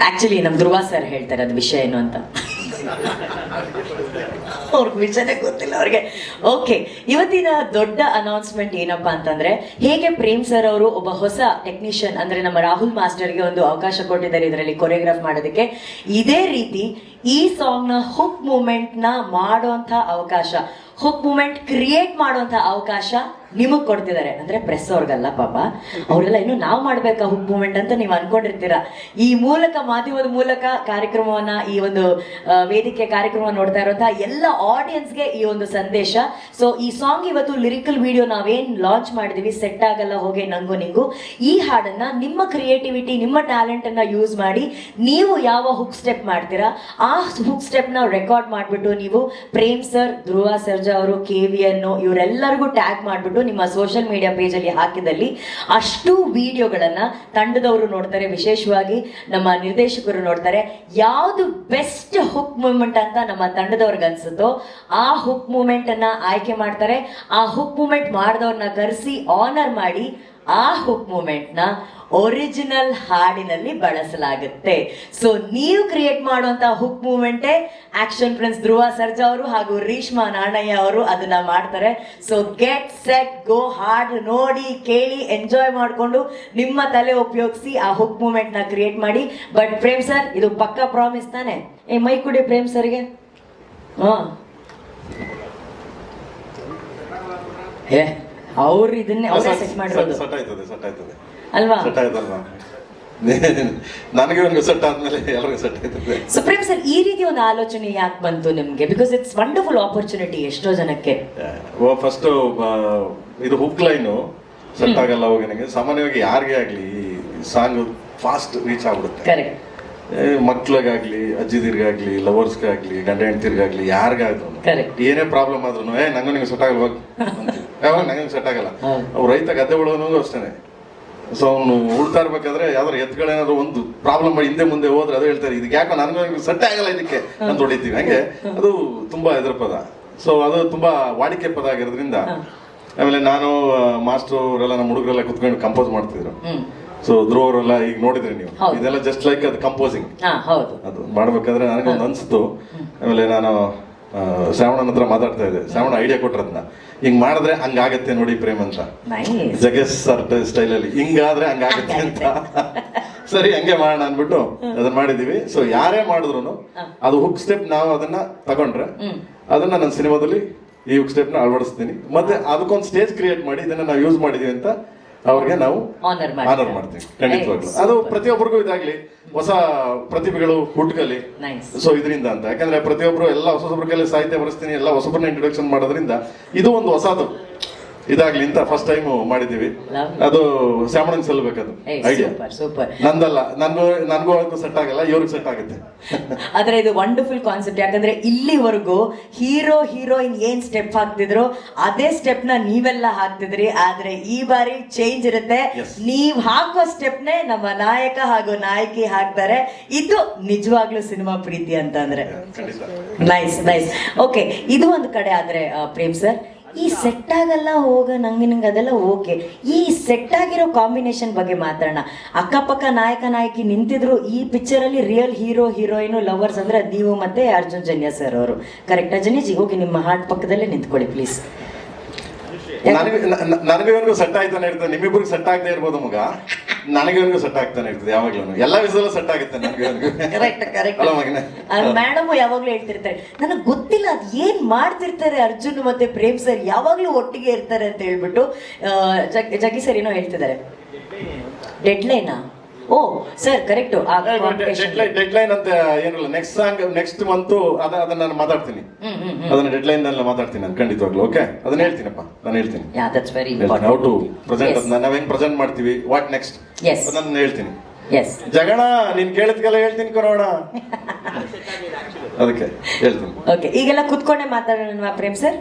Actually ನಮ್ ಧ್ರುವ sir ಹೇಳ್ತಾರೆ ಅದು ವಿಷಯ ಏನು ಅಂತ. ಅವ್ರಿಗೆ ವಿಷಯನೇ ಗೊತ್ತಿಲ್ಲ ಅವ್ರಿಗೆ. ಓಕೆ ಇವತ್ತಿನ ದೊಡ್ಡ ಅನೌನ್ಸ್ಮೆಂಟ್ ಏನಪ್ಪಾ ಅಂತಂದ್ರೆ, ಹೇಗೆ ಪ್ರೇಮ್ ಸರ್ ಅವರು ಒಬ್ಬ ಹೊಸ ಟೆಕ್ನಿಷಿಯನ್ ಅಂದ್ರೆ ನಮ್ಮ ರಾಹುಲ್ ಮಾಸ್ಟರ್ಗೆ ಒಂದು ಅವಕಾಶ ಕೊಟ್ಟಿದ್ದಾರೆ ಇದರಲ್ಲಿ ಕೊರಿಯೋಗ್ರಾಫ್ ಮಾಡೋದಕ್ಕೆ. ಇದೇ ರೀತಿ ಈ ಸಾಂಗ್ನ ಹುಕ್ ಮೂಮೆಂಟ್ನ ಮಾಡುವಂತ ಅವಕಾಶ ಹುಕ್ ಮೂಮೆಂಟ್ ಕ್ರಿಯೇಟ್ ಮಾಡುವಂತ ಅವಕಾಶ ನಿಮಗ್ ಕೊಡ್ತಿದ್ದಾರೆ. ಅಂದ್ರೆ ಪ್ರೆಸ್ ಅವ್ರಿಗಲ್ಲ ಪಾಪ. ಅವರೆಲ್ಲ ಇನ್ನು ನಾವು ಮಾಡ್ಬೇಕಾ ಹುಕ್ ಮೂಮೆಂಟ್ ಅಂತ ನೀವು ಅನ್ಕೊಂಡಿರ್ತೀರಾ. ಈ ಮೂಲಕ ಮಾಧ್ಯಮದ ಮೂಲಕ ಕಾರ್ಯಕ್ರಮವನ್ನ, ಈ ಒಂದು ವೇದಿಕೆ ಕಾರ್ಯಕ್ರಮ ನೋಡ್ತಾ ಇರುವಂತಹ ಎಲ್ಲ ಆಡಿಯನ್ಸ್ಗೆ ಈ ಒಂದು ಸಂದೇಶ. ಸೊ ಈ ಸಾಂಗ್ ಇವತ್ತು ಲಿರಿಕಲ್ ವಿಡಿಯೋ ನಾವೇನ್ ಲಾಂಚ್ ಮಾಡಿದೀವಿ ಸೆಟ್ ಆಗಲ್ಲ, ಹೋಗಿ, ನಂಗು, ನಿಂಗು, ಈ ಹಾಡನ್ನ ನಿಮ್ಮ ಕ್ರಿಯೇಟಿವಿಟಿ ನಿಮ್ಮ ಟ್ಯಾಲೆಂಟ್ ಅನ್ನ ಯೂಸ್ ಮಾಡಿ ನೀವು ಯಾವ ಹುಕ್ ಸ್ಟೆಪ್ ಮಾಡ್ತೀರಾ, ಆ ಹುಕ್ ಸ್ಟೆಪ್ನ ರೆಕಾರ್ಡ್ ಮಾಡ್ಬಿಟ್ಟು ನೀವು ಪ್ರೇಮ್ ಸರ್ ಧ್ರುವ ಸರ್ಜಾ ಅವರು ಕೆ ವಿ ಅನ್ನು ಇವರೆಲ್ಲರಿಗೂ ಟ್ಯಾಗ್ ಮಾಡ್ಬಿಟ್ಟು ನಿಮ್ಮ ಸೋಷಿಯಲ್ ಮೀಡಿಯಾ ಪೇಜಲ್ಲಿ ಹಾಕಿದಲ್ಲಿ ಅಷ್ಟು ವಿಡಿಯೋಗಳನ್ನು ತಂಡದವರು ನೋಡ್ತಾರೆ. ವಿಶೇಷವಾಗಿ ನಮ್ಮ ನಿರ್ದೇಶಕರು ನೋಡ್ತಾರೆ. ಯಾವುದು ಬೆಸ್ಟ್ ಹುಕ್ ಮೂಮೆಂಟ್ ಅಂತ ನಮ್ಮ ತಂಡದವ್ರಿಗೆ ಅನ್ಸುತ್ತೋ ಆ ಹುಕ್ ಮೂಮೆಂಟ್ ಅನ್ನ ಆಯ್ಕೆ ಮಾಡ್ತಾರೆ. ಆ ಹುಕ್ ಮೂಮೆಂಟ್ ಮಾಡಿದವ್ರನ್ನ ಕರೆಸಿ ಆನರ್ ಮಾಡಿ ಆ ಹುಕ್ ಮೂಮೆಂಟ್ನ ಒರಿಜಿನಲ್ ಹಾಡಿನಲ್ಲಿ ಬಳಸಲಾಗುತ್ತೆ. ಸೊ ನೀವು ಕ್ರಿಯೇಟ್ ಮಾಡುವಂತ ಹುಕ್ ಮೂಮೆಂಟೇ ಆಕ್ಷನ್ ಫ್ರೆಂಡ್ಸ್ ಧ್ರುವ ಸರ್ಜಾ ಅವರು ಹಾಗೂ ರೀಶ್ಮಾ ನಾಣಯ್ಯ ಅವರು ಅದನ್ನ ಮಾಡ್ತಾರೆ. ಸೊ ಗೆಟ್ ಸೆಟ್ ಗೋ ಹಾಡ್ ನೋಡಿ, ಕೇಳಿ ಎಂಜಾಯ್ ಮಾಡಿಕೊಂಡು ನಿಮ್ಮ ತಲೆ ಉಪಯೋಗಿಸಿ ಆ ಹುಕ್ ಮೂಮೆಂಟ್ನ ಕ್ರಿಯೇಟ್ ಮಾಡಿ. ಬಟ್ ಪ್ರೇಮ್ ಸರ್ ಇದು ಪಕ್ಕಾ ಪ್ರಾಮಿಸ್ ತಾನೆ? ಏ ಮೈ ಕುಡಿ ಪ್ರೇಮ್ ಸರ್ಗೆ ಹಾ. ಏ ಅವ್ರು ಇದನ್ನೇ ಅವರೇ ಸೆಟ್ ಮಾಡಿರೋದು. ಸೆಟ್ ಆಯ್ತದೆ ಸೆಟ್ ಆಯ್ತದೆ ಅಲ್ವಾ ಸೆಟ್ ನನಗೆ ಒಂದು ಸೆಟ್ ಆದ್ಮೇಲೆ ಎಲ್ಲರಿಗೂ ಸೆಟ್ ಆಯ್ತದೆ ಸುಪ್ರೀಂ ಸರ್ ಈ ರೀತಿ ಒಂದು ಆಲೋಚನೆ ಯಾಕೆ ಬಂತು ನಿಮ್ಗೆ? ಬಿಕಾಸ್ ಇಟ್ಸ್ ವಂಡರ್ಫುಲ್ ಆಪರ್ಚುನಿಟಿ ಎಷ್ಟೋ ಜನಕ್ಕೆ. ಫಸ್ಟ್ ಇದು ಹುಕ್ ಲೈನು ಸೆಟ್ ಆಗಲ್ಲ ಹೋಗಿ ನನಗೆ. ಸಾಮಾನ್ಯವಾಗಿ ಯಾರಿಗೆ ಆಗಲಿ ಸಾಂಗ್ ಫಾಸ್ಟ್ ರೀಚ್ ಆಗ್ಬಿಡುತ್ತೆ. ಕರೆಕ್ಟ್ ಮಕ್ಳಿಗಾಗ್ಲಿ ಅಜ್ಜಿದಿರ್ಗಾಗ್ಲಿ ಲವರ್ಸ್ಗಾಗ್ಲಿ ಗಂಡ ಹೆಂಡತಿರ್ಗಾಗ್ಲಿ ಯಾರಿಗಾದ್ರು. ಏನೇ ಪ್ರಾಬ್ಲಮ್ ಆದ್ರೂ ಏ ನಂಗೆ ನಿಮ್ಗೆ ಸೆಟ್ ಆಗಲ್ಲ ಹೋಗ್. ಯಾವಾಗ ನಂಗೆ ಸೆಟ್ ಆಗಲ್ಲ. ಅವ್ರು ರೈತ ಗದ್ದೆ ಉಳೋನು ಅಷ್ಟೇ ಸೊ ಅವನು ಉಳ್ತಾ ಇರ್ಬೇಕಾದ್ರೆ ಯಾವ್ದಾರು ಎತ್ಗಳೇನಾದ್ರು ಒಂದು ಪ್ರಾಬ್ಲಮ್ ಮಾಡಿ ಹಿಂದೆ ಮುಂದೆ ಹೋದ್ರೆ ಅದೇ ಹೇಳ್ತಾರೆ ಇದಕ್ಕೆ ಯಾಕೋ ನನಗೆ ಸೆಟ್ ಆಗಲ್ಲ ಇದಕ್ಕೆ? ಅಂತ ಹೊಡಿತೀವಿ. ಹಂಗೆ ಅದು ತುಂಬಾ ಎದುರು ಪದ. ಸೊ ಅದು ತುಂಬಾ ವಾಡಿಕೆ ಪದ ಆಗಿರೋದ್ರಿಂದ ಆಮೇಲೆ ನಾನು ಮಾಸ್ಟರ್ ಅವರೆಲ್ಲ ನಮ್ಮ ಹುಡುಗರೆಲ್ಲ ಕುತ್ಕೊಂಡು ಕಂಪೋಸ್ ಮಾಡ್ತಿದ್ರು. ಸೊ ಧ್ರುವರೆಲ್ಲ ಈಗ ನೋಡಿದ್ರಿ ನೀವು. ಇದೆಲ್ಲ ಜಸ್ಟ್ ಲೈಕ್ ಅದು ಕಂಪೋಸಿಂಗ್ ಅದು ಮಾಡ್ಬೇಕಾದ್ರೆ ನನಗೆ ಒಂದು ಅನ್ಸ್ತು ಆಮೇಲೆ ನಾನು ಶ್ರಾವಣನ ಹತ್ರ ಮಾತಾಡ್ತಾ ಇದೆ. ಶ್ರಾವಣ ಐಡಿಯಾ ಕೊಟ್ರದ್ನ. ಹಿಂಗ್ ಮಾಡಿದ್ರೆ ಹಂಗಾಗತ್ತೆ ನೋಡಿ ಪ್ರೇಮ್ ಅಂತ. ಜಗಸ್ ಜಗೇಶ್ ಸರ್ ಸ್ಟೈಲಲ್ಲಿ ಹಿಂಗಾದ್ರೆ ಹಂಗಾಗತ್ತೆ ಅಂತ. ಸರಿ ಹಂಗೆ ಮಾಡೋಣ ಅನ್ಬಿಟ್ಟು ಅದನ್ನ ಮಾಡಿದೀವಿ. ಸೊ ಯಾರೇ ಮಾಡಿದ್ರು ಅದು ಹುಕ್ ಸ್ಟೆಪ್ ನಾವು ಅದನ್ನ ತಗೊಂಡ್ರೆ ಅದನ್ನ ನನ್ನ ಸಿನಿಮಾದಲ್ಲಿ ಈ ಹುಕ್ ಸ್ಟೆಪ್ನ ಅಳವಡಿಸ್ತೀನಿ. ಮತ್ತೆ ಅದಕ್ಕೊಂದು ಸ್ಟೇಜ್ ಕ್ರಿಯೇಟ್ ಮಾಡಿ ಇದನ್ನ ನಾವು ಯೂಸ್ ಮಾಡಿದೀವಿ ಅಂತ ಅವ್ರಿಗೆ ನಾವು ಆನರ್ ಆನರ್ ಮಾಡ್ತೀವಿ ಖಂಡಿತವಾಗ್ಲು. ಅದು ಪ್ರತಿಯೊಬ್ಬರಿಗೂ ಇದಾಗ್ಲಿ. ಹೊಸ ಪ್ರತಿಭೆಗಳು ಹುಟ್ಟುಗಲಿ ಸೊ ಇದರಿಂದ ಅಂತ. ಯಾಕಂದ್ರೆ ಪ್ರತಿಯೊಬ್ರು ಎಲ್ಲ ಹೊಸ ಹೊಸಬ್ರ ಕೈಲಿ ಸಾಹಿತ್ಯ ಬರೆಸ್ತೀನಿ ಎಲ್ಲ ಹೊಸಬ್ರನ್ನ ಇಂಟ್ರೊಡಕ್ಷನ್ ಮಾಡೋದ್ರಿಂದ ಇದು ಒಂದು ಹೊಸದು. ಇದಾಗ್ಲಿ ಇಂತ ಫಸ್ಟ್ ಟೈಮ್ ಮಾಡಿದೀವಿ ಅದು ಸ್ಯಾಮಣನ್ ಸಲ್ಬೇಕದು ಐಡಿಯಾ ಸೂಪರ್ ನಂದಲ್ಲ ನನ್ಗೂ ನನ್ಗೂ ಅದಕ್ಕೂ ಸೆಟ್ ಆಗಲ್ಲ ಇವ್ರಿಗೆ ಸೆಟ್ ಆಗುತ್ತೆ. ಆದ್ರೆ ಇದು ವಂಡರ್ಫುಲ್ ಕಾನ್ಸೆಪ್ಟ್ ಯಾಕಂದ್ರೆ ಇಲ್ಲಿವರೆಗೂ ಹೀರೋ ಹೀರೋಯಿನ್ ಏನ್ ಸ್ಟೆಪ್ ಹಾಕ್ತಿದ್ರು ಅದೇ ಸ್ಟೆಪ್ನ ನೀವೆಲ್ಲ ಹಾಕ್ತಿದ್ರಿ. ಆದ್ರೆ ಈ ಬಾರಿ ಚೇಂಜ್ ಇರುತ್ತೆ. ನೀವ್ ಹಾಕೋ ಸ್ಟೆಪ್ ನೇ ನಮ್ಮ ನಾಯಕ ಹಾಗೂ ನಾಯಕಿ ಹಾಕ್ತಾರೆ. ಇದು ನಿಜವಾಗ್ಲೂ ಸಿನಿಮಾ ಪ್ರೀತಿ ಅಂತ ಅಂದ್ರೆ ನೈಸ್ ನೈಸ್ ಓಕೆ ಇದು ಒಂದು ಕಡೆ ಆದ್ರೆ ಪ್ರೇಮ್ ಸರ್ ಈ ಸೆಟ್ ಆಗಲ್ಲ, ಹೋಗ, ನಂಗೆ ನಂಗೆ ಅದೆಲ್ಲ ಓಕೆ ಈ ಸೆಟ್ ಆಗಿರೋ ಕಾಂಬಿನೇಷನ್ ಬಗ್ಗೆ ಮಾತಾಡೋಣ. ಅಕ್ಕಪಕ್ಕ ನಾಯಕ, ನಾಯಕಿ ನಿಂತಿದ್ರು, ಈ ಪಿಕ್ಚರ್ ಅಲ್ಲಿ ರಿಯಲ್ ಹೀರೋ ಹೀರೋಯಿನ್ ಲವರ್ಸ್ ಅಂದ್ರೆ ದೀವು ಮತ್ತೆ ಅರ್ಜುನ್ ಜನ್ಯ ಸರ್ ಅವರು. ಕರೆಕ್ಟಾ ಜನಿಜಿ? ಹೋಗಿ ನಿಮ್ಮ ಹಾರ್ಟ್ ಪಕ್ಕದಲ್ಲೇ ನಿಂತ್ಕೊಳ್ಳಿ ಪ್ಲೀಸ್ ನನಗೆ ನನಗೆ ಸೆಟ್ ಆಯ್ತಾನೆ ಇರ್ತದೆ ನಿಮ್ಮಿಬ್ಬರಿಗೆ ಸೆಟ್ ಆಗದೆ ಇರ್ಬೋದು ಮಗ. ನನಗೆ ಸೆಟ್ ಆಗ್ತಾನೆ ಇರ್ತದೆ ಯಾವಾಗ್ಲೂ. ಎಲ್ಲ ವಿಷಯದಲ್ಲೂ ಸೆಟ್ ಆಗುತ್ತೆ ಕರೆಕ್ಟ್ ಕರೆಕ್ಟ್ ಅಲ್ಲ ಮಗನೇ. ಮೇಡಮ್ ಯಾವಾಗ್ಲೂ ಹೇಳ್ತಿರ್ತಾರೆ ನನಗೆ ಗೊತ್ತಿಲ್ಲ ಅದ್ ಏನ್ ಮಾಡ್ತಿರ್ತಾರೆ ಅರ್ಜುನ್ ಮತ್ತೆ ಪ್ರೇಮ್ ಸರ್ ಯಾವಾಗ್ಲೂ ಒಟ್ಟಿಗೆ ಇರ್ತಾರೆ ಅಂತ ಹೇಳ್ಬಿಟ್ಟು ಜಗ್ಗಿ ಸರ್ ಏನೋ ಹೇಳ್ತಿದ್ದಾರೆ. ಡೆಡ್ ಲೈನಾ ಓ ಸರ್ ಕರೆಕ್ಟ್. ಡೆಡ್ ಲೈನ್ ಅಂತ ಏನಿಲ್ಲ. ನೆಕ್ಸ್ಟ್ ಸಾಂಗ್ ನೆಕ್ಸ್ಟ್ ಮಂತ್ ಅದ ಅದನ್ನ ನಾನು ಮಾತಾಡ್ತೀನಿ. ಅದನ್ನ ಡೆಡ್ ಲೈನ್ನಲ್ಲಿ ಮಾತಾಡ್ತೀನಿ ನಾನು ಖಂಡಿತವಾಗ್ಲು ಓಕೆ ಅದನ್ನ ಹೇಳ್ತೀನಪ್ಪ ನಾನು ಹೇಳ್ತೀನಿ. Yeah that's very how to present ಅದನ್ನ ನಾವ್ ಹೆಂಗ್ ಪ್ರೆಸೆಂಟ್ ಮಾಡ್ತೀವಿ ವಾಟ್ ನೆಕ್ಸ್ಟ್ ಎಸ್ ಅದನ್ನ ಹೇಳ್ತೀನಿ. ಎಸ್ ಜಗಣ ನೀನ್ ಕೇಳಿದ್ಗೆಲ್ಲ ಹೇಳ್ತೀನಿ ಕೊರೋಣ ಅದಕ್ಕೆ ಹೇಳ್ತೀನಿ. ಓಕೆ ಈಗೆಲ್ಲ ಕುತ್ಕೊಂಡೆ ಮಾತಾಡೋಣ ಪ್ರೇಮ್ ಸರ್.